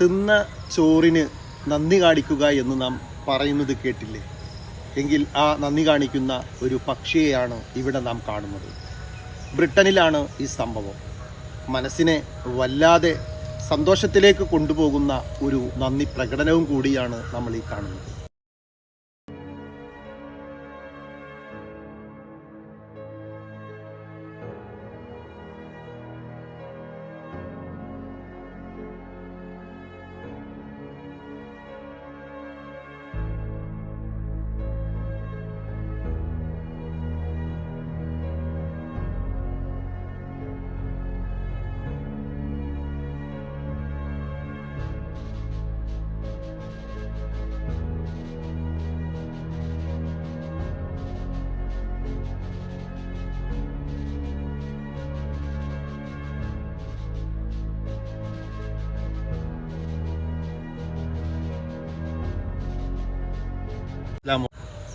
തിന്ന ചോറിന് നന്ദി കാണിക്കുക എന്ന് നാം പറയുന്നത് കേട്ടില്ലേ? എങ്കിൽ ആ നന്ദി കാണിക്കുന്ന ഒരു പക്ഷിയെയാണ് ഇവിടെ നാം കാണുന്നത്. ബ്രിട്ടനിലാണ് ഈ സംഭവം. മനസ്സിനെ വല്ലാതെ സന്തോഷത്തിലേക്ക് കൊണ്ടുപോകുന്ന ഒരു നന്ദി പ്രകടനവും കൂടിയാണ് നമ്മൾ ഈ കാണുന്നത്.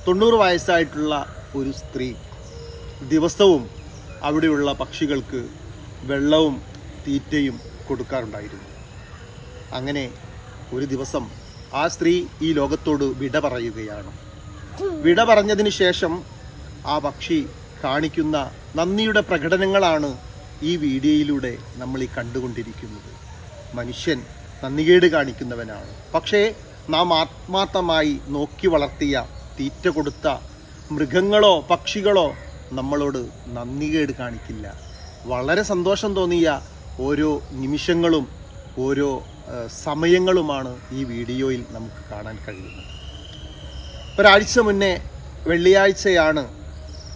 തൊണ്ണൂറ് വയസ്സായിട്ടുള്ള ഒരു സ്ത്രീ ദിവസവും അവിടെയുള്ള പക്ഷികൾക്ക് വെള്ളവും തീറ്റയും കൊടുക്കാറുണ്ടായിരുന്നു. അങ്ങനെ ഒരു ദിവസം ആ സ്ത്രീ ഈ ലോകത്തോട് വിട പറയുകയാണ്. വിട പറഞ്ഞതിന് ശേഷം ആ പക്ഷി കാണിക്കുന്ന നന്ദിയുടെ പ്രകടനങ്ങളാണ് ഈ വീഡിയോയിലൂടെ നമ്മൾ ഈ കണ്ടുകൊണ്ടിരിക്കുന്നത്. മനുഷ്യൻ നന്ദികേട് കാണിക്കുന്നവനാണ്. പക്ഷേ നാം ആത്മാർത്ഥമായി നോക്കി വളർത്തിയ തീറ്റ കൊടുത്ത മൃഗങ്ങളോ പക്ഷികളോ നമ്മളോട് നന്ദികേട് കാണിക്കില്ല. വളരെ സന്തോഷം തോന്നിയ ഓരോ നിമിഷങ്ങളും ഓരോ സമയങ്ങളുമാണ് ഈ വീഡിയോയിൽ നമുക്ക് കാണാൻ കഴിയുന്നത്. ഒരാഴ്ച മുന്നേ വെള്ളിയാഴ്ചയാണ്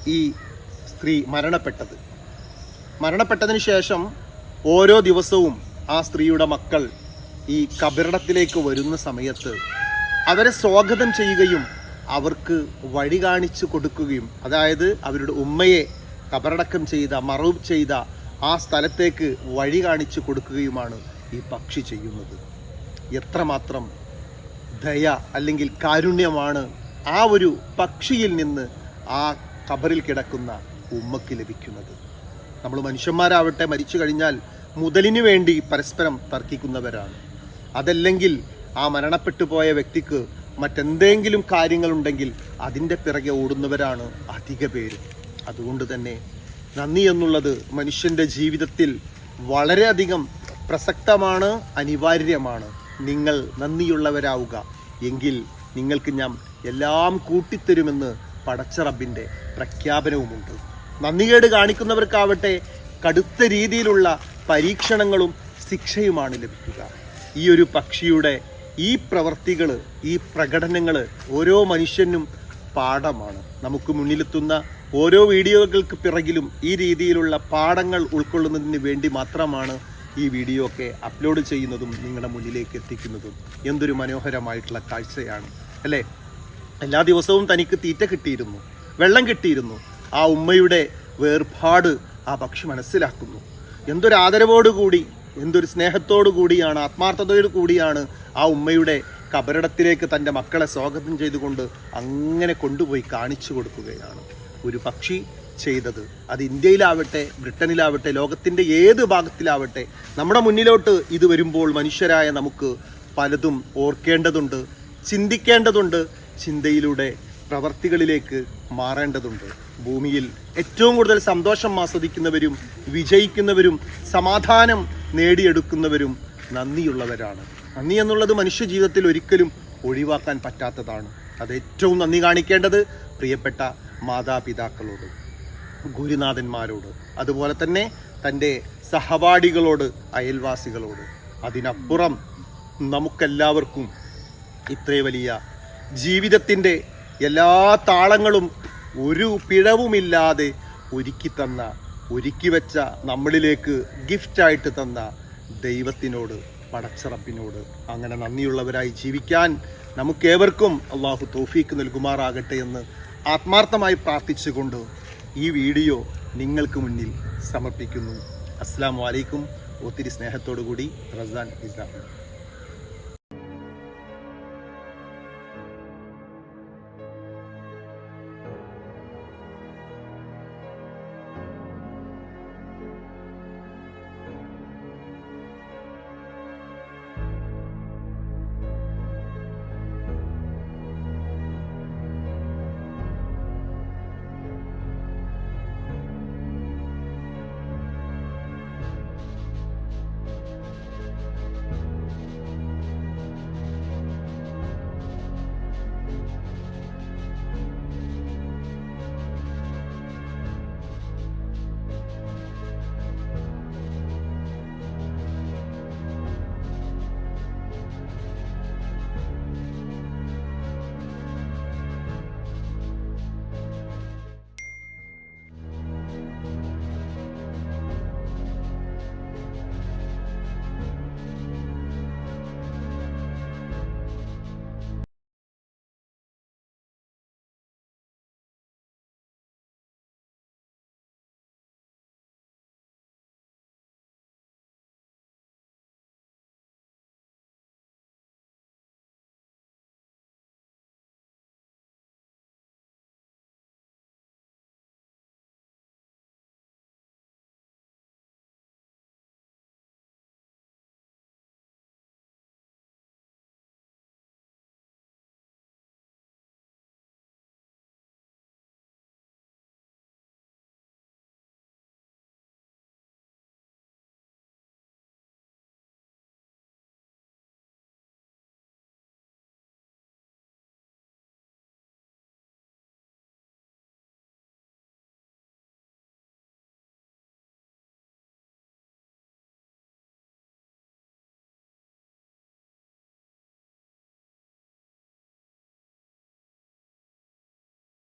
ഈ സ്ത്രീ മരണപ്പെട്ടത്. മരണപ്പെട്ടതിന് ശേഷം ഓരോ ദിവസവും ആ സ്ത്രീയുടെ മക്കൾ ഈ കബറിടത്തിലേക്ക് വരുന്ന സമയത്ത് അവരെ സ്വാഗതം ചെയ്യുകയും അവർക്ക് വഴി കാണിച്ചു കൊടുക്കുകയും അതായത് അവരുടെ ഉമ്മയെ കബറടക്കം ചെയ്ത മറവ് ചെയ്ത ആ സ്ഥലത്തേക്ക് വഴി കാണിച്ചു കൊടുക്കുകയുമാണ് ഈ പക്ഷി ചെയ്യുന്നത്. എത്രമാത്രം ദയ അല്ലെങ്കിൽ കാരുണ്യമാണ് ആ ഒരു പക്ഷിയിൽ നിന്ന് ആ കബറിൽ കിടക്കുന്ന ഉമ്മക്ക് ലഭിക്കുന്നത്. നമ്മൾ മനുഷ്യന്മാരാവട്ടെ മരിച്ചു കഴിഞ്ഞാൽ മുതലിന് വേണ്ടി പരസ്പരം തർക്കിക്കുന്നവരാണ്. അതല്ലെങ്കിൽ ആ മരണപ്പെട്ടു പോയ വ്യക്തിക്ക് മറ്റെന്തെങ്കിലും കാര്യങ്ങളുണ്ടെങ്കിൽ അതിന്റെ പിറകെ ഓടുന്നവരാണ് അധിക പേരും. അതുകൊണ്ട് തന്നെ നന്ദി എന്നുള്ളത് മനുഷ്യന്റെ ജീവിതത്തിൽ വളരെയധികം പ്രസക്തമാണ് അനിവാര്യമാണ്. നിങ്ങൾ നന്ദിയുള്ളവരാവുക. എങ്കിൽ നിങ്ങൾക്ക് ഞാൻ എല്ലാം കൂട്ടിത്തരുമെന്ന് പടച്ചറബിന്റെ പ്രഖ്യാപനവുമുണ്ട്. നന്ദികേട് കാണിക്കുന്നവർക്കാവട്ടെ കടുത്ത രീതിയിലുള്ള പരീക്ഷണങ്ങളും ശിക്ഷയുമാണ് ലഭിക്കുക. ഈ ഒരു പക്ഷിയുടെ ഈ പ്രവർത്തികൾ ഈ പ്രകടനങ്ങൾ ഓരോ മനുഷ്യനും പാഠമാണ്. നമുക്ക് മുന്നിലെത്തുന്ന ഓരോ വീഡിയോകൾക്ക് പിറകിലും ഈ രീതിയിലുള്ള പാഠങ്ങൾ ഉൾക്കൊള്ളുന്നതിന് വേണ്ടി മാത്രമാണ് ഈ വീഡിയോ ഒക്കെ അപ്ലോഡ് ചെയ്യുന്നതും നിങ്ങളുടെ മുന്നിലേക്ക് എത്തിക്കുന്നതും. എന്തൊരു മനോഹരമായിട്ടുള്ള കാഴ്ചയാണ് അല്ലേ? എല്ലാ ദിവസവും തനിക്ക് തീറ്റ കിട്ടിയിരുന്നു വെള്ളം കിട്ടിയിരുന്നു. ആ ഉമ്മയുടെ വേർപാട് ആ പക്ഷി മനസ്സിലാക്കുന്നു. എന്തൊരു ആദരവോടുകൂടി എന്തൊരു സ്നേഹത്തോടു കൂടിയാണ് ആത്മാർത്ഥതയോടു കൂടിയാണ് ആ ഉമ്മയുടെ കബറിടത്തിലേക്ക് തന്റെ മക്കളെ സ്വാഗതം ചെയ്തുകൊണ്ട് അങ്ങനെ കൊണ്ടുപോയി കാണിച്ചു കൊടുക്കുകയാണ്. ഒരു പക്ഷി ചെയ്തത്. അത് ഇന്ത്യയിലാവട്ടെ ബ്രിട്ടനിലാവട്ടെ ലോകത്തിന്റെ ഏത് ഭാഗത്തിലാവട്ടെ നമ്മുടെ മുന്നിലോട്ട് ഇത് വരുമ്പോൾ മനുഷ്യരായ നമുക്ക് പലതും ഓർക്കേണ്ടതുണ്ട് ചിന്തിക്കേണ്ടതുണ്ട് ചിന്തയിലൂടെ പ്രവർത്തികളിലേക്ക് മാറേണ്ടതുണ്ട്. ഭൂമിയിൽ ഏറ്റവും കൂടുതൽ സന്തോഷം ആസ്വദിക്കുന്നവരും വിജയിക്കുന്നവരും സമാധാനം നേടിയെടുക്കുന്നവരും നന്ദിയുള്ളവരാണ്. നന്ദി എന്നുള്ളത് മനുഷ്യ ജീവിതത്തിൽ ഒരിക്കലും ഒഴിവാക്കാൻ പറ്റാത്തതാണ്. അത് ഏറ്റവും നന്ദി കാണിക്കേണ്ടത് പ്രിയപ്പെട്ട മാതാപിതാക്കളോട് ഗുരുനാഥന്മാരോട് അതുപോലെ തന്നെ തന്റെ സഹപാഠികളോട് അയൽവാസികളോട്. അതിനപ്പുറം നമുക്കെല്ലാവർക്കും ഇത്ര വലിയ ജീവിതത്തിന്റെ എല്ലാ താളങ്ങളും ഒരു പിഴവുമില്ലാതെ ഒരുക്കി തന്ന ഒരുക്കി വെച്ച നമ്മളിലേക്ക് ഗിഫ്റ്റായിട്ട് തന്ന ദൈവത്തിനോട് പടച്ചറപ്പിനോട് അങ്ങനെ നന്ദിയുള്ളവരായി ജീവിക്കാൻ നമുക്കേവർക്കും അള്ളാഹു തോഫീക്ക് നൽകുമാറാകട്ടെ എന്ന് ആത്മാർത്ഥമായി പ്രാർത്ഥിച്ചുകൊണ്ട് ഈ വീഡിയോ നിങ്ങൾക്ക് മുന്നിൽ സമർപ്പിക്കുന്നു. അസ്സാം വലൈക്കും ഒത്തിരി സ്നേഹത്തോടു കൂടി റസാൻ ഇസ്ലാം